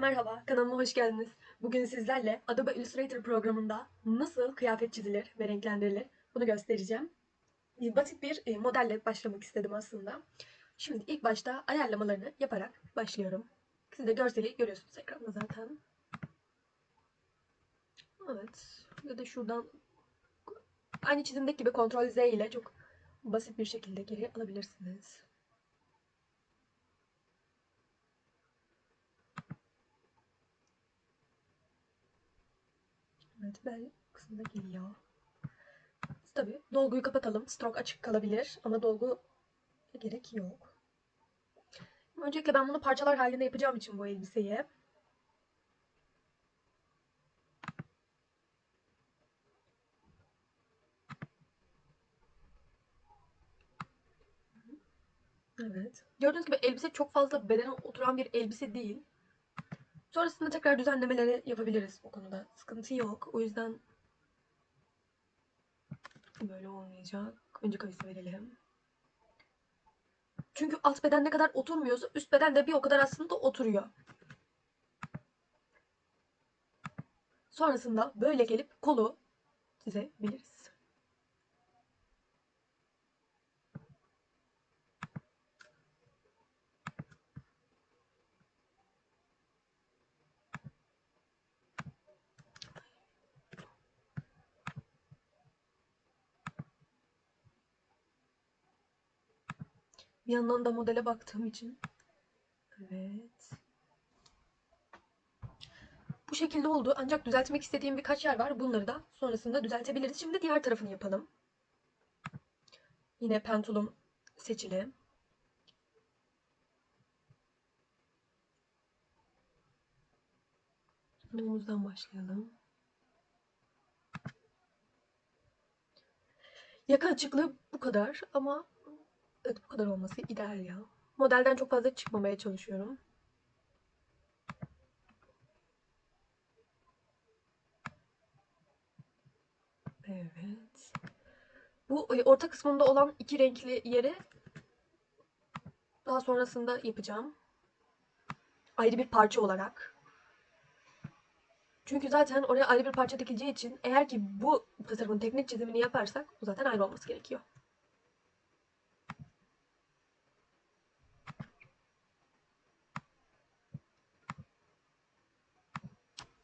Merhaba, kanalıma hoş geldiniz. Bugün sizlerle Adobe Illustrator programında nasıl kıyafet çizilir ve renklendirilir bunu göstereceğim. Basit bir e, modelle başlamak istedim aslında. Şimdi ilk başta ayarlamalarını yaparak başlıyorum. Siz de görseli görüyorsunuz ekranda zaten. Evet, ya da şuradan aynı çizimdeki gibi Ctrl Z ile çok basit bir şekilde geri alabilirsiniz. Evet bel kısmında geliyor. Tabi dolguyu kapatalım. Stroke açık kalabilir ama dolgu gerek yok. Öncelikle ben bunu parçalar halinde yapacağım için bu elbiseyi. Evet. Gördüğünüz gibi elbise çok fazla bedene oturan bir elbise değil. Sonrasında tekrar düzenlemeleri yapabiliriz o konuda. Sıkıntı yok. O yüzden böyle olmayacak. Önce kayısı verelim. Çünkü alt beden ne kadar oturmuyorsa üst beden de bir o kadar aslında oturuyor. Sonrasında böyle gelip kolu çizebiliriz. Bir yandan da modele baktığım için. Evet. Bu şekilde oldu. Ancak düzeltmek istediğim birkaç yer var. Bunları da sonrasında düzeltebiliriz. Şimdi diğer tarafını yapalım. Yine pentulum seçili. Omuzdan başlayalım. Yaka açıklığı bu kadar ama Evet bu kadar olması ideal ya. Modelden çok fazla çıkmamaya çalışıyorum. Evet. Bu e, orta kısmında olan iki renkli yeri daha sonrasında yapacağım. Ayrı bir parça olarak. Çünkü zaten oraya ayrı bir parça dikileceği için eğer ki bu tasarımın teknik çizimini yaparsak bu zaten ayrı olması gerekiyor.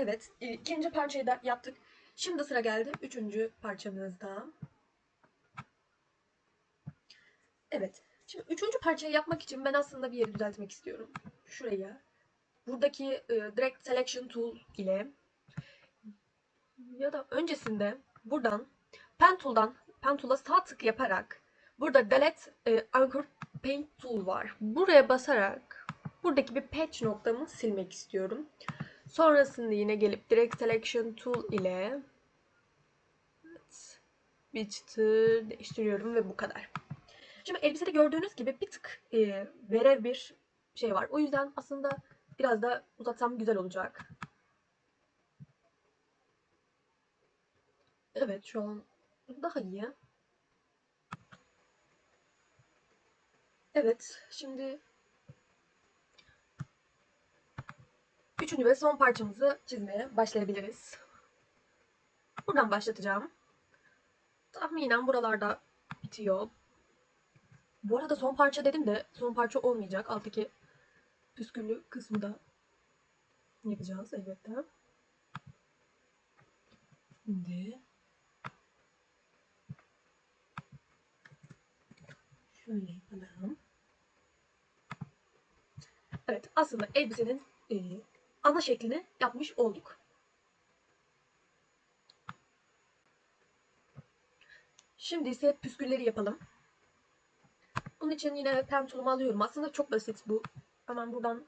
Evet, ikinci parçayı da yaptık. Şimdi sıra geldi üçüncü parçamızda. Evet, şimdi üçüncü parçayı yapmak için ben aslında bir yeri düzeltmek istiyorum. Şuraya. Buradaki e, Direct Selection Tool ile ya da öncesinde buradan Pen Tool'dan Pen Tool'a sağ tık yaparak burada Delete e, Anchor Paint Tool var. Buraya basarak buradaki bir patch noktamı silmek istiyorum. Sonrasında yine gelip Direct Selection Tool ile bir çıtır değiştiriyorum ve bu kadar. Şimdi elbisede gördüğünüz gibi bir tık e, verev bir şey var. O yüzden aslında biraz da uzatsam güzel olacak. Evet şu an daha iyi. Evet şimdi Üçüncü ve son parçamızı çizmeye başlayabiliriz. Buradan başlatacağım. Tahminen buralarda bitiyor. Bu arada son parça dedim de son parça olmayacak. Alttaki püsküllü kısmı da yapacağız elbette. Şimdi şöyle yapalım. Evet aslında elbisenin ana şeklini yapmış olduk. Şimdi ise püskülleri yapalım. Bunun için yine pen tulumu alıyorum. Aslında çok basit bu. Hemen buradan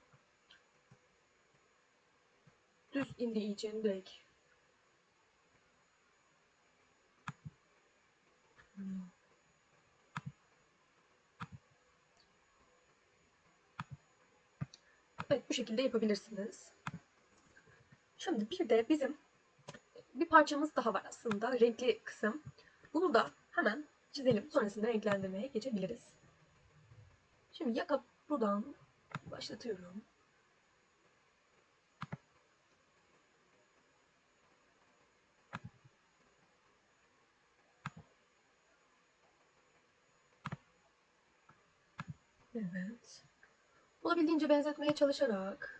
düz indiği için direkt Evet bu şekilde yapabilirsiniz. Şimdi bir de bizim bir parçamız daha var aslında. Renkli kısım. Bunu da hemen çizelim. Sonrasında renklendirmeye geçebiliriz. Şimdi yaka buradan başlatıyorum. Evet. Olabildiğince benzetmeye çalışarak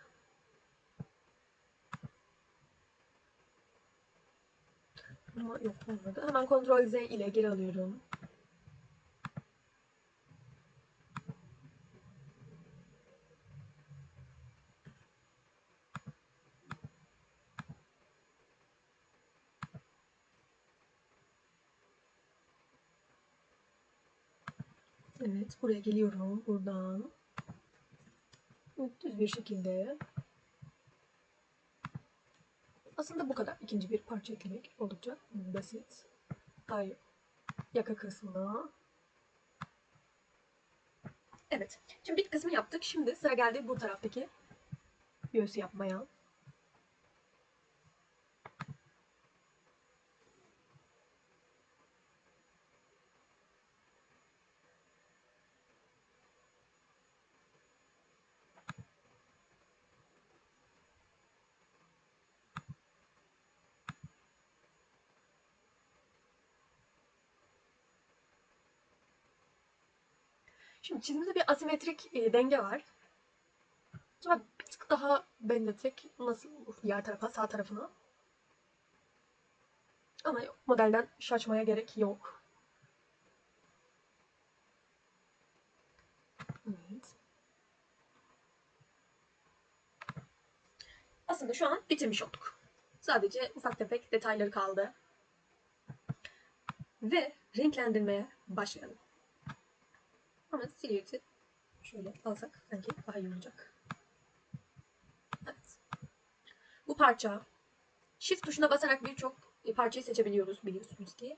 ama yok olmadı. Hemen Ctrl Z ile geri alıyorum. Evet, buraya geliyorum buradan. Düz bir şekilde. Aslında bu kadar. İkinci bir parça eklemek oldukça basit. Ay yaka kısmına. Evet. Şimdi bir kısmı yaptık. Şimdi sıra geldi bu taraftaki göğsü yapmaya. Şimdi çizimde bir asimetrik e, denge var. Acaba bir tık daha benzetsek nasıl olur diğer tarafa, sağ tarafına? Ama yok, modelden şaşmaya gerek yok. Evet. Aslında şu an bitirmiş olduk. Sadece ufak tefek detayları kaldı. Ve renklendirmeye başlayalım. Ama silüeti şöyle alsak sanki daha iyi olacak. Evet. Bu parça Shift tuşuna basarak birçok parçayı seçebiliyoruz biliyorsunuz ki.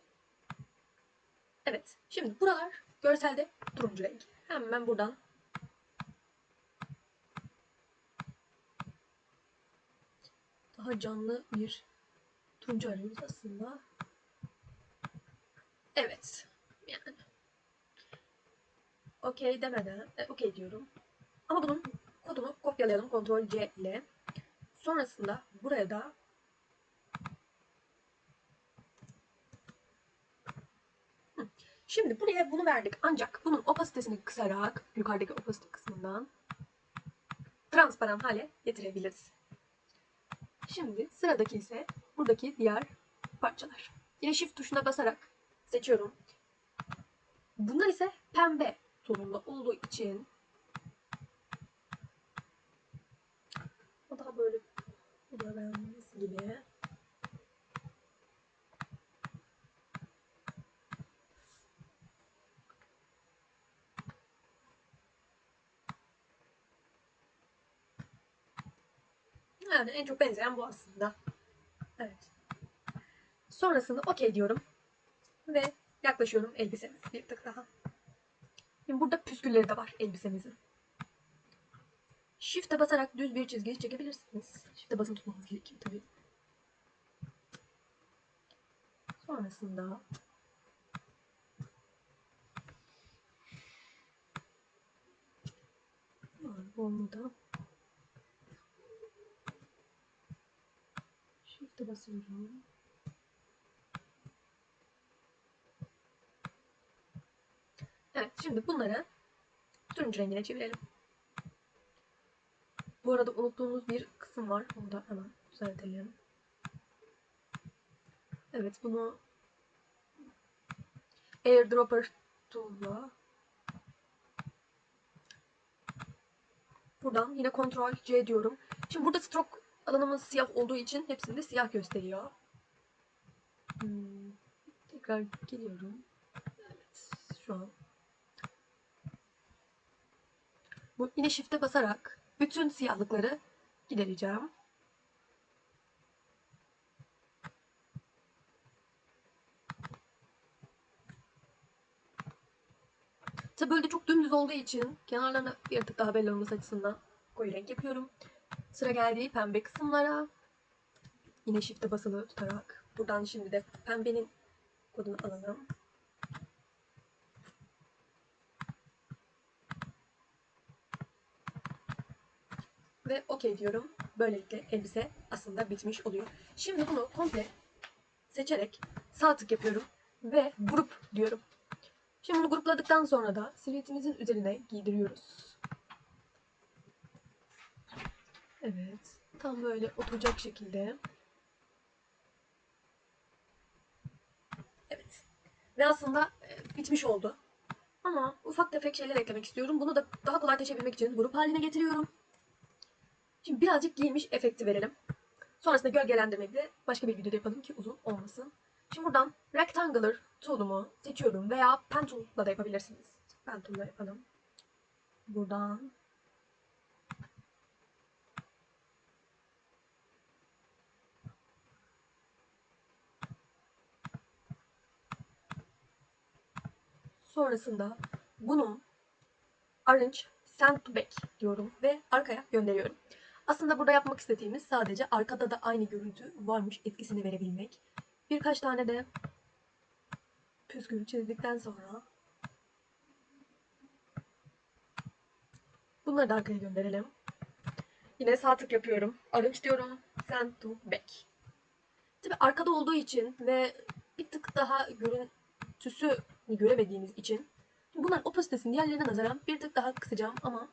Evet. Şimdi buralar görselde turuncu renk. Hemen buradan daha canlı bir turuncu arıyoruz aslında. Evet. Yani okey demeden e, okey diyorum. Ama bunun kodunu kopyalayalım Ctrl C ile. Sonrasında buraya da. Şimdi buraya bunu verdik. Ancak bunun opasitesini kısarak yukarıdaki opasite kısmından transparan hale getirebiliriz. Şimdi sıradaki ise buradaki diğer parçalar. Yine shift tuşuna basarak seçiyorum. Bunlar ise pembe tonunda olduğu için o daha böyle beğendiğiniz gibi Yani en çok benzeyen bu aslında. Evet. Sonrasında okey diyorum. Ve yaklaşıyorum elbisemiz bir tık daha. Şimdi burada püskülleri de var elbisemizin. Shift'e basarak düz bir çizgi çekebilirsiniz. Shift'e basın tutmanız gerekiyor tabii. Sonrasında olmadı. Shift'e basıyorum. Şimdi bunları turuncu rengine çevirelim. Bu arada unuttuğumuz bir kısım var. Onu da hemen düzeltelim. Evet, bunu airdropper tool'la buradan yine Ctrl C diyorum. Şimdi burada stroke alanımız siyah olduğu için hepsinde siyah gösteriyor. Hmm, tekrar geliyorum. Evet, şu an Bu yine shift'e basarak bütün siyahlıkları gidereceğim. Tabi böyle çok dümdüz olduğu için kenarlarına bir tık daha belli olması açısından koyu renk yapıyorum. Sıra geldiği pembe kısımlara yine shift'e basılı tutarak buradan şimdi de pembenin kodunu alalım. Ve okey diyorum. Böylelikle elbise aslında bitmiş oluyor. Şimdi bunu komple seçerek sağ tık yapıyorum ve grup diyorum. Şimdi bunu grupladıktan sonra da silüetimizin üzerine giydiriyoruz. Evet. Tam böyle oturacak şekilde. Evet. Ve aslında e, bitmiş oldu. Ama ufak tefek şeyler eklemek istiyorum. Bunu da daha kolay taşıyabilmek için grup haline getiriyorum. Şimdi birazcık giymiş efekti verelim. Sonrasında gölgelendirmeyi de başka bir videoda yapalım ki uzun olmasın. Şimdi buradan Rectangular tool'umu seçiyorum veya Pen tool'la da yapabilirsiniz. Pen tool'la yapalım. Buradan Sonrasında bunu Arrange Send Back diyorum ve arkaya gönderiyorum. Aslında burada yapmak istediğimiz sadece arkada da aynı görüntü varmış etkisini verebilmek. Birkaç tane de püskül çizdikten sonra bunları da arkaya gönderelim. Yine sağ tık yapıyorum. Arrange diyorum. Send to Back. Tabi arkada olduğu için ve bir tık daha görüntüsü göremediğimiz için bunların opasitesini diğerlerine nazaran bir tık daha kısacağım ama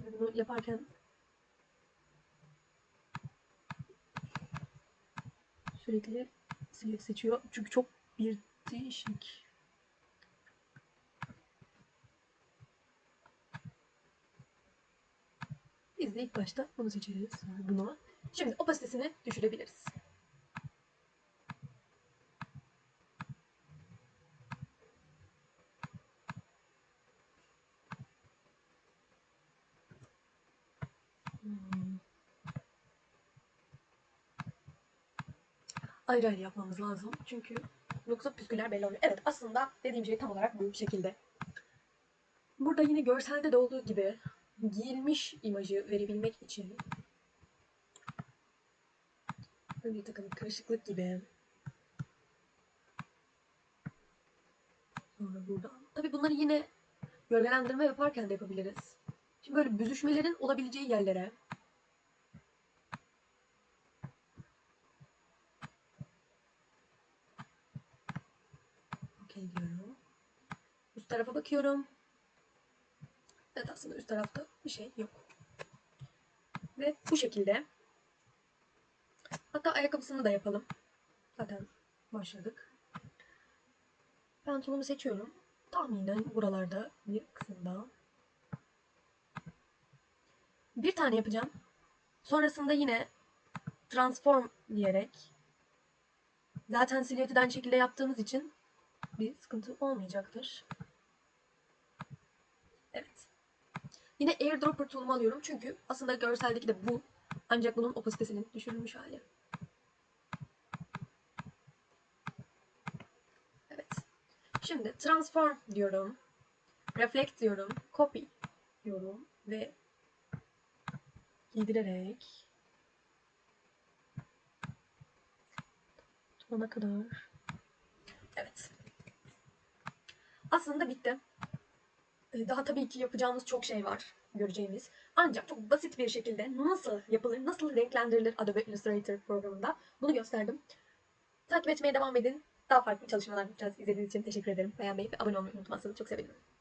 bunu yaparken sürekli seçiyor çünkü çok bir değişik. Biz de ilk başta bunu seçeriz. Sonra bunu. Şimdi opasitesini düşürebiliriz. Ayrı ayrı yapmamız lazım. Çünkü yoksa püsküller belli oluyor. Evet aslında dediğim şey tam olarak bu şekilde. Burada yine görselde de olduğu gibi giyilmiş imajı verebilmek için bir takım karışıklık gibi sonra buradan. Tabii bunları yine gölgelendirme yaparken de yapabiliriz. Şimdi böyle büzüşmelerin olabileceği yerlere okey diyorum. Üst tarafa bakıyorum. Evet aslında üst tarafta bir şey yok. Ve bu şekilde hatta ayakkabısını da yapalım. Zaten başladık. Pantolonumu seçiyorum. Tahminen buralarda bir kısımda bir tane yapacağım. Sonrasında yine transform diyerek zaten silüetiden aynı şekilde yaptığımız için bir sıkıntı olmayacaktır. Evet. Yine airdropper tool'umu alıyorum çünkü aslında görseldeki de bu. Ancak bunun opasitesinin düşürülmüş hali. Evet. Şimdi transform diyorum. Reflect diyorum. Copy diyorum ve giydirerek tutana kadar evet aslında bitti. Ee, daha tabii ki yapacağımız çok şey var göreceğimiz. Ancak çok basit bir şekilde nasıl yapılır nasıl renklendirilir Adobe Illustrator programında bunu gösterdim. Takip etmeye devam edin. Daha farklı çalışmalar yapacağız. İzlediğiniz için teşekkür ederim. Beğenmeyi ve abone olmayı unutmazsanız çok sevinirim